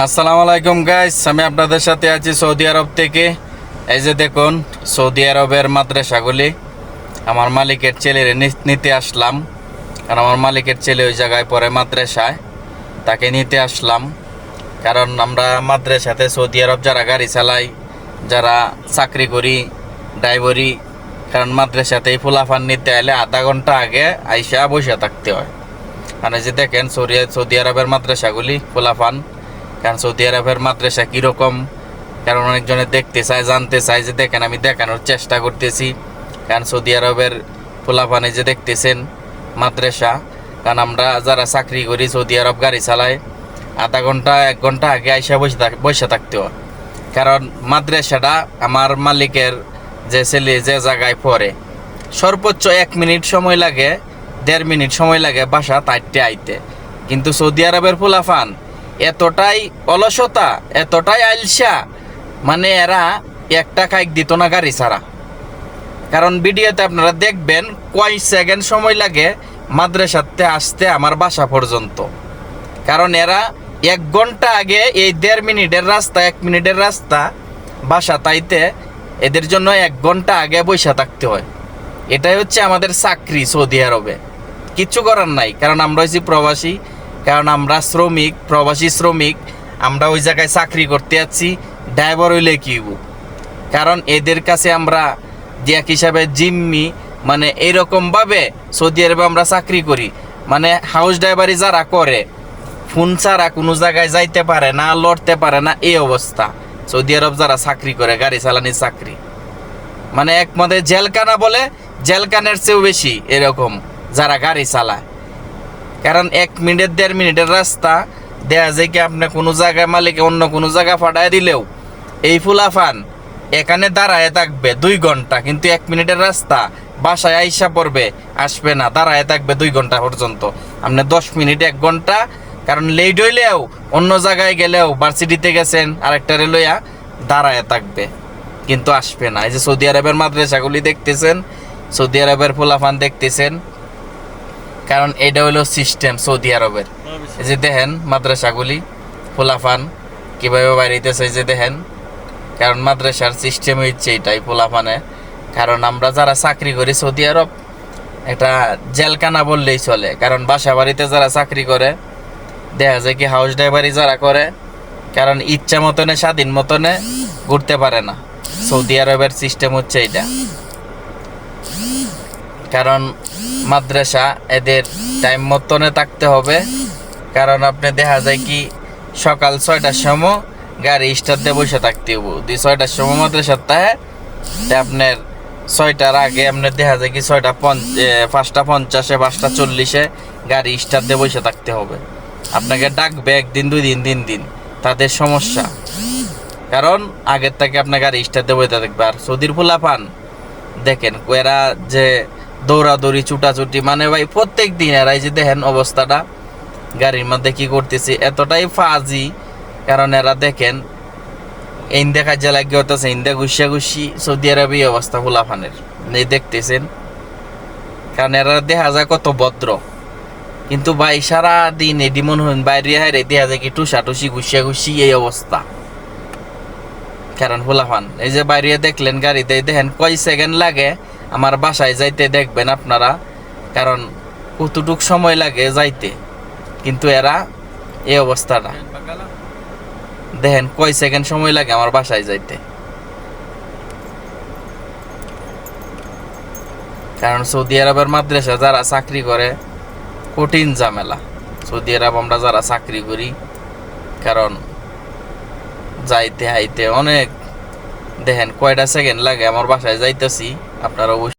আসসালামু আলাইকুম গাইস আমি আপনাদের সাথে আছি সৌদি আরব থেকে। এই যে দেখুন, সৌদি আরবের মাদ্রাসাগুলি। আমার মালিকের ছেলের নিতে আসলাম। কারণ আমার মালিকের ছেলে ওই জায়গায় পড়ে মাদ্রাসায়। তাকে নিতে আসলাম। কারণ আমরা মাদ্রাসাতে সৌদি আরব যারা গাড়ি চালাই, যারা চাকরি করি ড্রাইভারি কারণ মাদ্রাসাতেই ফুলাফান নিতে এলে আধা ঘণ্টা আগে আইসা বসে থাকতে হয়। মানে যে দেখেন সৌদি সৌদি আরবের মাদ্রাসাগুলি ফুলাফান। কারণ সৌদি আরবের মাদ্রাসা কীরকম? কারণ অনেকজনে দেখতে চায়, জানতে চায় যে, দেখেন, আমি দেখানোর চেষ্টা করতেছি। কারণ সৌদি আরবের ফুলাফানে যে দেখতেছেন মাদ্রাসা, কারণ আমরা যারা চাকরি করি, সৌদি আরব গাড়ি চালাই আধা ঘণ্টা, এক ঘণ্টা আগে আইসা বসে থাক, বসে থাকতে হয়। কারণ মাদ্রাসাটা আমার মালিকের যে ছেলে যে জায়গায় পড়ে, সর্বোচ্চ এক মিনিট সময় লাগে, দেড় মিনিট সময় লাগে বাসা তাইটে আইতে। কিন্তু সৌদি আরবের ফুলাফান এতটাই অলসতা, এতটাই আলসা মানে এরা একটা কাইক দিত না গাড়ি ছাড়া। কারণ ভিডিওতে আপনারা দেখবেন কয় সেকেন্ড সময় লাগে মাদ্রাসাতে আসতে আমার বাসা পর্যন্ত। কারণ এরা এক ঘণ্টা আগে এই দেড় মিনিটের রাস্তা, এক মিনিটের রাস্তা বাসা তাইতে এদের জন্য এক ঘণ্টা আগে বৈশা থাকতে হয়। এটাই হচ্ছে আমাদের চাকরি সৌদি আরবে। কিচ্ছু করার নাই, কারণ আমরা হচ্ছি প্রবাসী কারণ আমরা শ্রমিক, প্রবাসী শ্রমিক, আমরা ওই জায়গায় চাকরি করতে যাচ্ছি, ড্রাইভার হইলে কি? কারণ এদের কাছে আমরা এক হিসাবে জিম্মি মানে এইরকমভাবে সৌদি আরবে আমরা চাকরি করি। মানে হাউস ড্রাইভারি যারা করে, ফোন ছাড়া কোনো জায়গায় যাইতে পারে না, লড়তে পারে না, এই অবস্থা। সৌদি আরব যারা চাকরি করে, গাড়ি চালানির চাকরি। মানে একমতে জেলখানা বলে, জেলখানের চেয়েও বেশি এরকম যারা গাড়ি চালায়। কারণ এক মিনিট, দেড় মিনিটের রাস্তা দেয়া যায় কি আপনি কোনো জায়গায় মালিকে, অন্য কোনো জায়গা ফাটায় দিলেও এই ফুলাফান এখানে দাঁড়ায় থাকবে দুই ঘণ্টা, কিন্তু এক মিনিটের রাস্তা বাসায় আইসা পড়বে, আসবে না, দাঁড়ায় থাকবে দুই ঘণ্টা পর্যন্ত। আপনি দশ মিনিট, এক ঘণ্টা, কারণ লেট হইলেও অন্য জায়গায় গেলেও ভার্সিটিতে গেছেন, আরেকটা রেলইয়া দাঁড়ায় থাকবে, কিন্তু আসবে না। এই যে সৌদি আরবের মাদ্রাসাগুলি দেখতেছেন, সৌদি আরবের ফুলাফান দেখতেছেন কারণ এটা হলো সিস্টেম সৌদি আরবের। এই যে দেখেন মাদ্রাসাগুলি ফুলাফান, কীভাবে বাড়িতেছে যে দেখেন, কারণ মাদ্রাসার সিস্টেম হচ্ছে এটাই ফুলাফানে। কারণ আমরা যারা চাকরি করি সৌদি আরব, একটা জেলখানা বললেই চলে। কারণ বাসা বাড়িতে যারা চাকরি করে, দেখা যায় কি হাউস ড্রাইভারি যারা করে, কারণ ইচ্ছা মতনে, স্বাধীন মতনে ঘুরতে পারে না। সৌদি আরবের সিস্টেম হচ্ছে এটা কারণ মাদ্রাসা এদের টাইম মতনে থাকতে হবে। কারণ আপনি দেখা যায় কি, সকাল ছয়টার সময় গাড়ি স্টার্ট বসে থাকতে হব দুই ছয়টার সময় মাদ্রাসার তাহে আপনার ছয়টার আগে আপনার দেখা যায় কি, ছয়টা পাঁচটা পঞ্চাশে, পাঁচটা চল্লিশে গাড়ি স্টার্ট বসে থাকতে হবে। আপনাকে ডাকবে একদিন, দুই দিন, তিন দিন। তাদের সমস্যা। কারণ আগের থেকে আপনার গাড়ি স্টার্ট বসে থাকবে। আর সৌদির ফুলা পান দেখেন এরা যে দৌড়াদৌড়ি, ছুটাছুটি মানে ভাই প্রত্যেক দিন এরা এই যে দেখেন অবস্থাটা, গাড়ির মধ্যে কি করতেছি, এতটাই ফাজি, কারণ এরা দেখেন এই দেখা যে লাগে হতেছে ইন্দা গুসিয়া গুসি সৌদি আরবে এই অবস্থা ফুলাফানের এই দেখতেছেন। কারণ এরা দেখা যায় কত ভদ্র। কিন্তু ভাই সারা দিন এডি মনে হয় বাইরে হাইরে দেখা যায় কি টুসা টুসি গুসিয়া গুসি এই অবস্থা। কারণ ফুলাফান এই যে বাইরে দেখলেন গাড়িতে, দেখেন কয় সেকেন্ড লাগে আমার বাসায় যাইতে দেখবেন আপনারা, কারণ কতটুক সময় লাগে যাইতে, কিন্তু এরা এই অবস্থাটা। দেখেন কয় সেকেন্ড সময় লাগে আমার বাসায় যাইতে। কারণ সৌদি আরবের মাদ্রাসা যারা চাকরি করে, কঠিন ঝামেলা। সৌদি আরব আমরা যারা চাকরি করি, কারণ যাইতে আইতে অনেক, দেখেন কয়টা সেকেন্ড লাগে আমার বাসায় যাইতেছি। আপনারা অবশ্যই